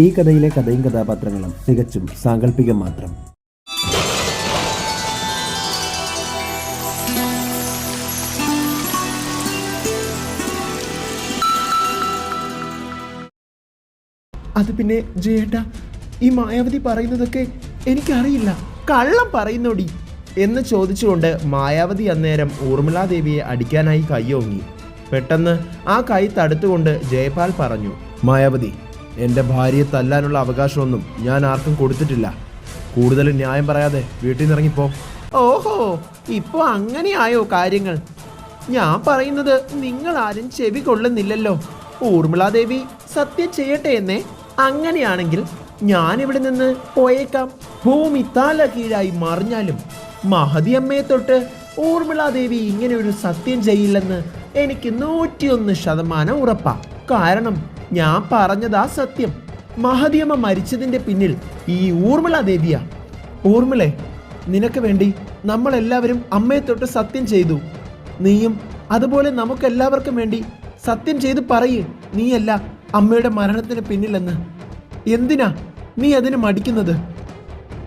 ഈ കഥയിലെ കഥയും കഥാപാത്രങ്ങളും തികച്ചും സാങ്കല്പികം മാത്രം. അത് പിന്നെ ജയേട്ട ഈ മായാവതി പറയുന്നതൊക്കെ എനിക്കറിയില്ല. കള്ളം പറയുന്നോടി. എന്ന് ചോദിച്ചുകൊണ്ട് മായാവതി അന്നേരം ഊർമിളാദേവിയെ അടിക്കാനായി കൈയോങ്ങി പെട്ടെന്ന് ആ കൈ തടുത്തുകൊണ്ട് ജയപാൽ പറഞ്ഞു മായാവതി എന്റെ ഭാര്യയെ തല്ലാനുള്ള അവകാശമൊന്നും ഞാൻ ആർക്കും കൊടുത്തിട്ടില്ല. കൂടുതൽ ന്യായം പറയാതെ വീട്ടിൽ നിന്ന് ഇറങ്ങിപ്പോ. ഓഹോ ഇപ്പൊ അങ്ങനെയായോ കാര്യങ്ങൾ? ഞാൻ പറയുന്നത് നിങ്ങൾ ആരും ചെവി കൊള്ളുന്നില്ലല്ലോ. ഊർമിളാദേവി സത്യം ചെയ്യട്ടെ എന്നേ. അങ്ങനെയാണെങ്കിൽ ഞാൻ ഇവിടെ നിന്ന് പോയേക്കാം. ഭൂമി തല കീഴായി മറിഞ്ഞാലും മഹതി അമ്മയെ തൊട്ട് ഊർമിളാദേവി ഇങ്ങനെ ഒരു സത്യം ചെയ്യില്ലെന്ന് എനിക്ക് നൂറ്റിയൊന്ന് ശതമാനം ഉറപ്പാ. കാരണം ഞാൻ പറഞ്ഞതാ സത്യം. മഹതിയമ്മ മരിച്ചതിന്റെ പിന്നിൽ ഈ ഊർമിള ദേവിയാ. ഊർമിളെ നിനക്ക് വേണ്ടി നമ്മളെല്ലാവരും അമ്മയെ തൊട്ട് സത്യം ചെയ്തു. നീയും അതുപോലെ നമുക്കെല്ലാവർക്കും വേണ്ടി സത്യം ചെയ്ത് പറയേ. നീയല്ല അമ്മയുടെ മരണത്തിന് പിന്നിലെന്ന്. എന്തിനാ നീ അതിന് മടിക്കുന്നത്?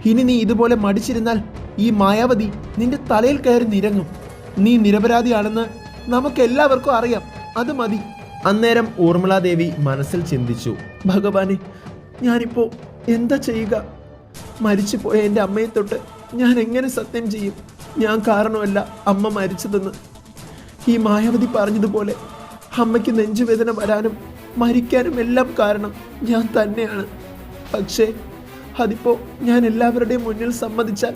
ഇനി നീ ഇതുപോലെ മടിച്ചിരുന്നാൽ ഈ മായാവതി നിന്റെ തലയിൽ കയറി നിരങ്ങും. നീ നിരപരാധിയാണെന്ന് നമുക്കെല്ലാവർക്കും അറിയാം. അത് മതി. അന്നേരം ഊർമിളാദേവി മനസ്സിൽ ചിന്തിച്ചു ഭഗവാനെ ഞാനിപ്പോ എന്താ ചെയ്യുക? മരിച്ചു പോയ എന്റെ അമ്മയെ തൊട്ട് ഞാൻ എങ്ങനെ സത്യം ചെയ്യും? ഞാൻ കാരണമല്ല അമ്മ മരിച്ചതെന്ന്. ഈ മായാവതി പറഞ്ഞതുപോലെ അമ്മയ്ക്ക് നെഞ്ചുവേദന വരാനും മരിക്കാനും എല്ലാം കാരണം ഞാൻ തന്നെയാണ്. പക്ഷേ അതിപ്പോ ഞാൻ എല്ലാവരുടെയും മുന്നിൽ സമ്മതിച്ചാൽ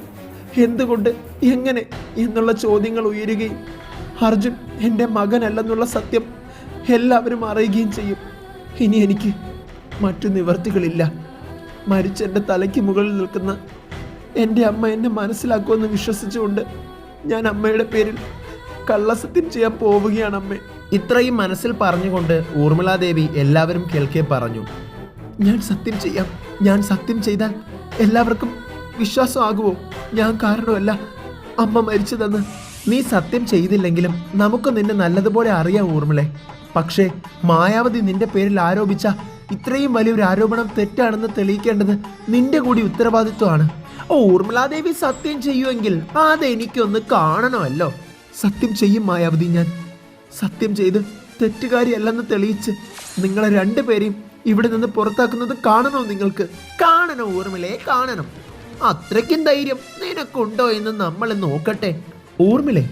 എന്തുകൊണ്ട് എങ്ങനെ എന്നുള്ള ചോദ്യങ്ങൾ ഉയരുകയും അർജുൻ എന്റെ മകനല്ലെന്നുള്ള സത്യം എല്ലാവരും അറിയുകയും ചെയ്യും. ഇനി എനിക്ക് മറ്റു നിവർത്തികളില്ല. മരിച്ചെന്റെ തലയ്ക്ക് മുകളിൽ നിൽക്കുന്ന എന്റെ അമ്മ എന്നെ മനസ്സിലാക്കുമെന്ന് വിശ്വസിച്ചുകൊണ്ട് ഞാൻ അമ്മയുടെ പേരിൽ കള്ളസത്യം ചെയ്യാൻ പോവുകയാണ് അമ്മ. ഇത്രയും മനസ്സിൽ പറഞ്ഞുകൊണ്ട് ഊർമിളാദേവി എല്ലാവരും കേൾക്കെ പറഞ്ഞു. ഞാൻ സത്യം ചെയ്യാം. ഞാൻ സത്യം ചെയ്താൽ എല്ലാവർക്കും വിശ്വാസമാകുമോ? ഞാൻ കാരണമല്ല അമ്മ മരിച്ചതെന്ന്. നീ സത്യം ചെയ്തില്ലെങ്കിലും നമുക്ക് നിന്നെ നല്ലതുപോലെ അറിയാം ഊർമിളെ. പക്ഷേ മായാവതി നിന്റെ പേരിൽ ആരോപിച്ച ഇത്രയും വലിയൊരു ആരോപണം തെറ്റാണെന്ന് തെളിയിക്കേണ്ടത് നിന്റെ കൂടി ഉത്തരവാദിത്വമാണ്. ഊർമിളാദേവി സത്യം ചെയ്യുമെങ്കിൽ അതെനിക്കൊന്ന് കാണണമല്ലോ. സത്യം ചെയ്യും മായാവതി ഞാൻ. സത്യം ചെയ്ത് തെറ്റുകാരിയല്ലെന്ന് തെളിയിച്ച് നിങ്ങളെ രണ്ടുപേരെയും ഇവിടെ നിന്ന് പുറത്താക്കുന്നത് കാണണോ നിങ്ങൾക്ക്? കാണണോ ഊർമിളയെ കാണണം. അത്രയ്ക്കും ധൈര്യം നിനക്കുണ്ടോ എന്ന് നമ്മൾ നോക്കട്ടെ. ഊർമിളെ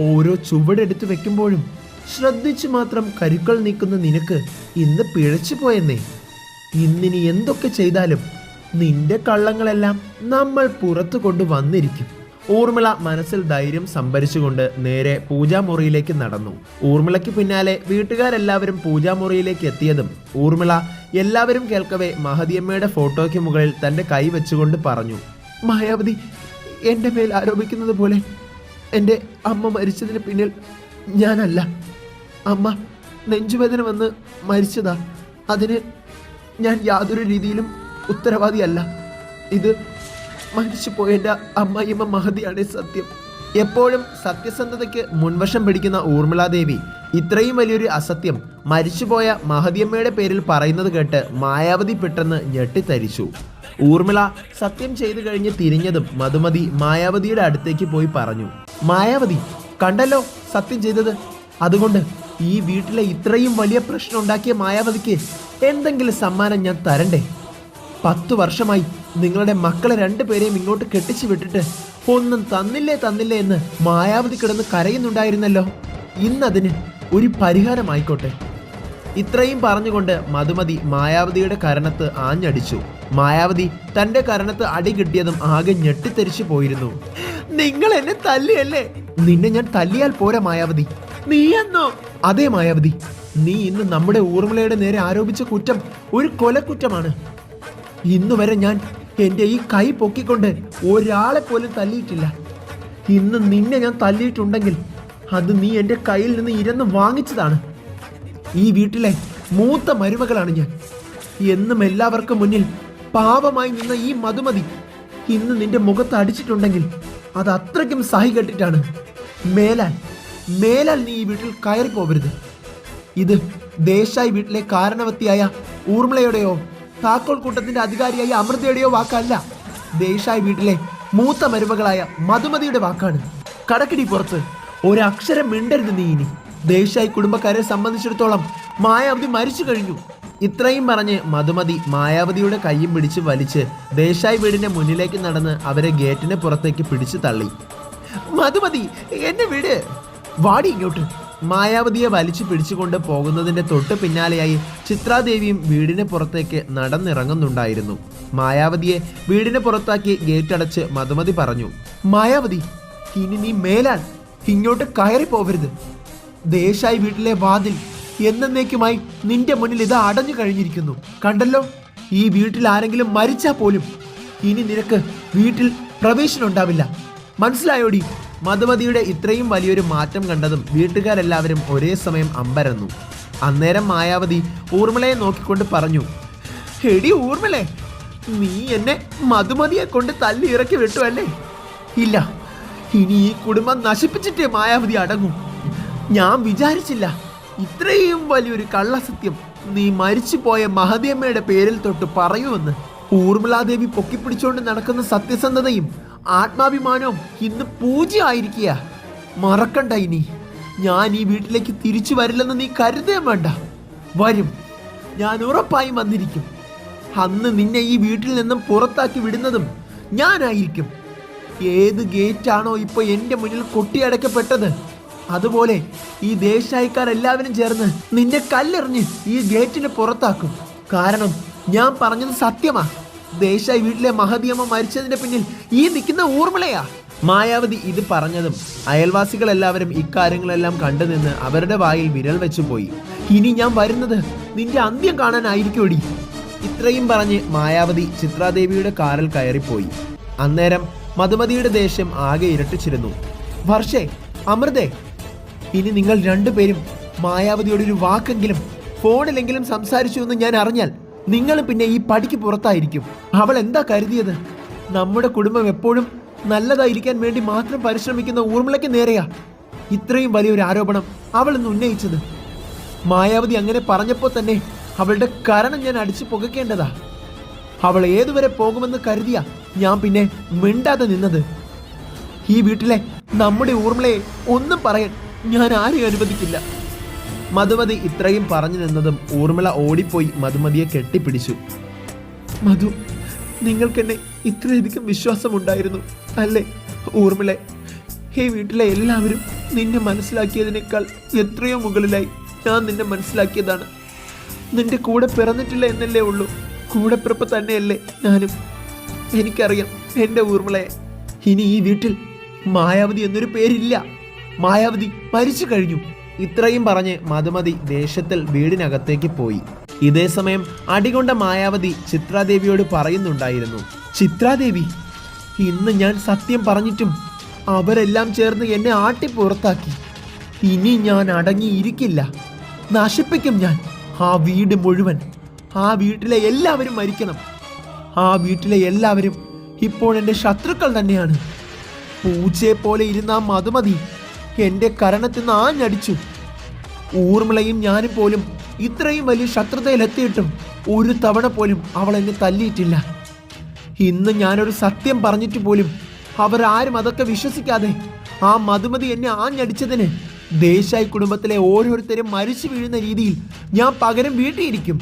ഓരോ ചുവടെടുത്ത് വെക്കുമ്പോഴും ശ്രദ്ധിച്ചു മാത്രം കരുക്കൾ നീക്കുന്ന നിനക്ക് ഇന്ന് പിഴച്ചു പോയെന്നേ. ഇന്നിനി എന്തൊക്കെ ചെയ്താലും നിന്റെ കള്ളങ്ങളെല്ലാം നമ്മൾ പുറത്തു കൊണ്ടു വന്നിരിക്കും. ഊർമിള മനസ്സിൽ ധൈര്യം സംഭരിച്ചുകൊണ്ട് നേരെ പൂജാമുറിയിലേക്ക് നടന്നു. ഊർമിളയ്ക്ക് പിന്നാലെ വീട്ടുകാരെല്ലാവരും പൂജാമുറിയിലേക്ക് എത്തിയതും ഊർമിള എല്ലാവരും കേൾക്കവേ മഹതിയമ്മയുടെ ഫോട്ടോയ്ക്ക് മുകളിൽ തന്റെ കൈ വെച്ചുകൊണ്ട് പറഞ്ഞു മായാവതി എന്റെ മേൽ ആരോപിക്കുന്നത് പോലെ എന്റെ അമ്മ മരിച്ചതിന് പിന്നിൽ ഞാനല്ല. അമ്മ നെഞ്ചുവേദന വന്ന് മരിച്ചതാ. അതിന് ഞാൻ യാതൊരു രീതിയിലും ഉത്തരവാദിയല്ല. ഇത് മരിച്ചു പോയെന്റെ അമ്മയമ്മ മഹതിയാണ് സത്യം. എപ്പോഴും സത്യസന്ധതയ്ക്ക് മുൻവശം പിടിക്കുന്ന ഊർമിളാദേവി ഇത്രയും വലിയൊരു അസത്യം മരിച്ചുപോയ മഹതിയമ്മയുടെ പേരിൽ പറയുന്നത് കേട്ട് മായാവതി പെട്ടെന്ന് ഞെട്ടിത്തരിച്ചു. ഊർമിള സത്യം ചെയ്തു കഴിഞ്ഞ് തിരിഞ്ഞതും മധുമതി മായാവതിയുടെ അടുത്തേക്ക് പോയി പറഞ്ഞു മായാവതി കണ്ടല്ലോ? സത്യം ചെയ്തത്? അതുകൊണ്ട് ഈ വീട്ടിലെ ഇത്രയും വലിയ പ്രശ്നം ഉണ്ടാക്കിയ മായാവതിക്ക് എന്തെങ്കിലും സമ്മാനം ഞാൻ തരണ്ടേ? പത്തു വർഷമായി നിങ്ങളുടെ മക്കളെ രണ്ടുപേരെയും ഇങ്ങോട്ട് കെട്ടിച്ചു വിട്ടിട്ട് ഒന്നും തന്നില്ലേ തന്നില്ലേ എന്ന് മായാവതി കിടന്ന് കരയുന്നുണ്ടായിരുന്നല്ലോ. ഇന്നതിന് ഒരു പരിഹാരമായിക്കോട്ടെ. ഇത്രയും പറഞ്ഞുകൊണ്ട് മധുമതി മായാവതിയുടെ കരണത്ത് ആഞ്ഞടിച്ചു. മായാവതി തന്റെ കരണത്ത് അടി കിട്ടിയതും ആകെ ഞെട്ടിത്തെരിച്ചു പോയിരുന്നു. നിങ്ങൾ എന്നെ തല്ലിയല്ലേ? നിന്നെ ഞാൻ തല്ലിയാൽ പോരാ മായാവതി. നീ എന്നോ? അതേ മായാവതി. നീ ഇന്ന് നമ്മുടെ ഊർമിളയുടെ നേരെ ആരോപിച്ച കുറ്റം ഒരു കൊലക്കുറ്റമാണ്. ഇന്നു വരെ ഞാൻ എന്റെ ഈ കൈ പൊക്കിക്കൊണ്ട് ഒരാളെ പോലും തല്ലിയിട്ടില്ല. ഇന്ന് നിന്നെ ഞാൻ തല്ലിയിട്ടുണ്ടെങ്കിൽ അത് നീ എന്റെ കയ്യിൽ നിന്ന് ഇരന്ന് വാങ്ങിച്ചതാണ്. ഈ വീട്ടിലെ മൂത്ത മരുമകളാണ് ഞാൻ. എന്നും എല്ലാവർക്കും മുന്നിൽ പാപമായി നിന്ന ഈ മധുമതി ഇന്ന് നിന്റെ മുഖത്ത് അടിച്ചിട്ടുണ്ടെങ്കിൽ അത് അത്രയ്ക്കും സഹി കെട്ടിട്ടാണ്. മേലാൽ മേലാൽ നീ ഈ വീട്ടിൽ കയറി പോവരുത് ഇത് ദേശായി വീട്ടിലെ കാരണവത്തിയായ ഊർമിളയുടെയോ താക്കോൽ കൂട്ടത്തിന്റെ അധികാരിയായ അമൃതയുടെയോ വാക്കല്ല. ദേശായി വീട്ടിലെ മൂത്ത മരുമകളായ മധുമതിയുടെ വാക്കാണ്. കടക്കിടി പുറത്ത് ഒരക്ഷരം മിണ്ടരുത് നീ ഇനി. ദേശായി കുടുംബക്കാരെ സംബന്ധിച്ചിടത്തോളം മായാവതി മരിച്ചു കഴിഞ്ഞു. ഇത്രയും പറഞ്ഞ് മധുമതി മായാവതിയുടെ കൈയും പിടിച്ച് വലിച്ച് ദേശായി വീടിന്റെ മുന്നിലേക്ക് നടന്ന് അവരെ ഗേറ്റിന് പുറത്തേക്ക് പിടിച്ചു തള്ളി. മധുമതി എന്നെ വീട്. വാടി ഇങ്ങോട്ട്. മായാവതിയെ വലിച്ചു പിടിച്ചുകൊണ്ട് പോകുന്നതിന്റെ തൊട്ട് പിന്നാലെയായി ചിത്രാദേവിയും വീടിന് പുറത്തേക്ക് നടന്നിറങ്ങുന്നുണ്ടായിരുന്നു. മായാവതിയെ വീടിന് പുറത്താക്കി ഗേറ്റ് അടച്ച് മധുമതി പറഞ്ഞു മായാവതി ഇനി നീ മേലാൻ ഇങ്ങോട്ട് കയറി പോവരുത് ദേശായി വീട്ടിലെ വാതിൽ എന്നേക്കുമായി നിന്റെ മുന്നിൽ ഇത് അടഞ്ഞു കഴിഞ്ഞിരിക്കുന്നു. കണ്ടല്ലോ? ഈ വീട്ടിൽ ആരെങ്കിലും മരിച്ചാ പോലും ഇനി നിനക്ക് വീട്ടിൽ പ്രവേശനം ഉണ്ടാവില്ല. മനസ്സിലായോടി? മധുമതിയുടെ ഇത്രയും വലിയൊരു മാറ്റം കണ്ടതും വീട്ടുകാരെല്ലാവരും ഒരേ സമയം അമ്പരന്നു. അന്നേരം മായാവതി ഊർമിളയെ നോക്കിക്കൊണ്ട് പറഞ്ഞു എടി ഊർമിളെ നീ എന്നെ മധുമതിയെ കൊണ്ട് തല്ലി ഇറക്കി വിട്ടു അല്ലേ ഇല്ല ഇനി ഈ കുടുംബം നശിപ്പിച്ചിട്ടേ മായാവതി അടങ്ങും. ഞാൻ വിചാരിച്ചില്ല ഇത്രയും വലിയൊരു കള്ളസത്യം നീ മരിച്ചുപോയ മഹദേമ്മയുടെ പേരിൽ തൊട്ട് പറയുമെന്ന് ഊർമിളാദേവി പൊക്കിപ്പിടിച്ചുകൊണ്ട് നടക്കുന്ന സത്യസന്ധതയും ആത്മാഭിമാനവും ഇന്ന് പൂജ്യമായിരിക്കുക മറക്കണ്ട ഇനി. ഞാൻ ഈ വീട്ടിലേക്ക് തിരിച്ചു വരില്ലെന്ന് നീ കരുതേ വേണ്ട. വരും. ഞാൻ ഉറപ്പായും വന്നിരിക്കും. അന്ന് നിന്നെ ഈ വീട്ടിൽ നിന്നും പുറത്താക്കി വിടുന്നതും ഞാനായിരിക്കും. ഏത് ഗേറ്റാണോ ഇപ്പൊ എന്റെ മുന്നിൽ കൊട്ടിയടക്കപ്പെട്ടത് അതുപോലെ ഈ ദേശായിക്കാരെല്ലാവരും ചേർന്ന് നിന്റെ കല്ലെറിഞ്ഞ് ഈ ഗേറ്റിന് പുറത്താക്കും. കാരണം ഞാൻ പറഞ്ഞത് സത്യമാ. ദേശായി വീട്ടിലെ മഹതിയമ്മ മരിച്ചതിന്റെ പിന്നിൽ ഈ നിൽക്കുന്ന ഊർമിളയാ. മായാവതി ഇത് പറഞ്ഞതും അയൽവാസികൾ എല്ലാവരും ഇക്കാര്യങ്ങളെല്ലാം കണ്ടു നിന്ന് അവരുടെ വായിൽ വിരൽ വെച്ചു പോയി. ഇനി ഞാൻ വരുന്നത് നിന്റെ അന്ത്യം കാണാനായിരിക്കോടി ഇത്രയും പറഞ്ഞ് മായാവതി ചിത്രാദേവിയുടെ കാറിൽ കയറിപ്പോയി. അന്നേരം മധുമതിയുടെ ദേഷ്യം ആകെ ഇരട്ടിച്ചിരുന്നു. വർഷേ അമൃതേ ഇനി നിങ്ങൾ രണ്ടുപേരും മായാവതിയോട് ഒരു വാക്കെങ്കിലും ഫോണിലെങ്കിലും സംസാരിച്ചു എന്ന് ഞാൻ അറിഞ്ഞാൽ നിങ്ങൾ പിന്നെ ഈ പടിക്ക് പുറത്തായിരിക്കും. അവൾ എന്താ കരുതിയത്? നമ്മുടെ കുടുംബം എപ്പോഴും നല്ലതായിരിക്കാൻ വേണ്ടി മാത്രം പരിശ്രമിക്കുന്ന ഊർമിളയ്ക്ക് നേരെയാ. ഇത്രയും വലിയൊരു ആരോപണം അവൾ ഇന്ന് ഉന്നയിച്ചത്. മായാവതി അങ്ങനെ പറഞ്ഞപ്പോൾ തന്നെ അവളുടെ കരണം ഞാൻ അടിച്ചു പുകയ്ക്കേണ്ടതാ അവൾ ഏതുവരെ പോകുമെന്ന് കരുതിയ ഞാൻ പിന്നെ മിണ്ടാതെ നിന്നത്. ഈ വീട്ടിലെ നമ്മുടെ ഊർമിളയെ ഒന്നും പറയാൻ ഞാൻ ആരെയും അനുവദിക്കില്ല. മധുമതി ഇത്രയും പറഞ്ഞു നിന്നതും ഊർമിള ഓടിപ്പോയി മധുമതിയെ കെട്ടിപ്പിടിച്ചു. മധു നിങ്ങൾക്കെന്നെ ഇത്രയധികം വിശ്വാസമുണ്ടായിരുന്നു അല്ലേ? ഊർമിളെ ഈ വീട്ടിലെ എല്ലാവരും നിന്നെ മനസ്സിലാക്കിയതിനേക്കാൾ എത്രയോ മുകളിലായി ഞാൻ നിന്നെ മനസ്സിലാക്കിയതാണ്. നിന്റെ കൂടെ പിറന്നിട്ടില്ല എന്നല്ലേ ഉള്ളൂ കൂടെ പിറപ്പ് തന്നെയല്ലേ ഞാനും. എനിക്കറിയാം എന്റെ ഊർമിളയെ ഇനി ഈ വീട്ടിൽ മായാവതി എന്നൊരു പേരില്ല. മായാവതി മരിച്ചു കഴിഞ്ഞു. ഇത്രയും പറഞ്ഞ് മധുമതി ദേഷ്യത്തിൽ വീടിനകത്തേക്ക് പോയി. ഇതേ സമയം അടികൊണ്ട മായാവതി ചിത്രാദേവിയോട് പറയുന്നുണ്ടായിരുന്നു ചിത്രാദേവി ഇന്ന് ഞാൻ സത്യം പറഞ്ഞിട്ടും അവരെല്ലാം ചേർന്ന് എന്നെ ആട്ടി പുറത്താക്കി. ഇനി ഞാൻ അടങ്ങിയിരിക്കില്ല. നശിപ്പിക്കും ഞാൻ. ആ വീട് മുഴുവൻ ആ വീട്ടിലെ എല്ലാവരും മരിക്കണം. ആ വീട്ടിലെ എല്ലാവരും ഇപ്പോൾ എന്റെ ശത്രുക്കൾ തന്നെയാണ്. പൂച്ചയെ പോലെ ഇരുന്ന മധുമതി എന്റെ കരണത്തിൽ നിന്ന് ആഞ്ഞടിച്ചു. ഊർമിളയും ഞാനും പോലും ഇത്രയും വലിയ ശത്രുതയിലെത്തിയിട്ടും ഒരു തവണ പോലും അവൾ എന്നെ തല്ലിയിട്ടില്ല. ഇന്ന് ഞാനൊരു സത്യം പറഞ്ഞിട്ട് പോലും അവരാരും അതൊക്കെ വിശ്വസിക്കാതെ ആ മധുമതി എന്നെ ആഞ്ഞടിച്ചതിന് ദേശായി കുടുംബത്തിലെ ഓരോരുത്തരും മരിച്ചു വീഴുന്ന രീതിയിൽ ഞാൻ പകരം വീട്ടിയിരിക്കും.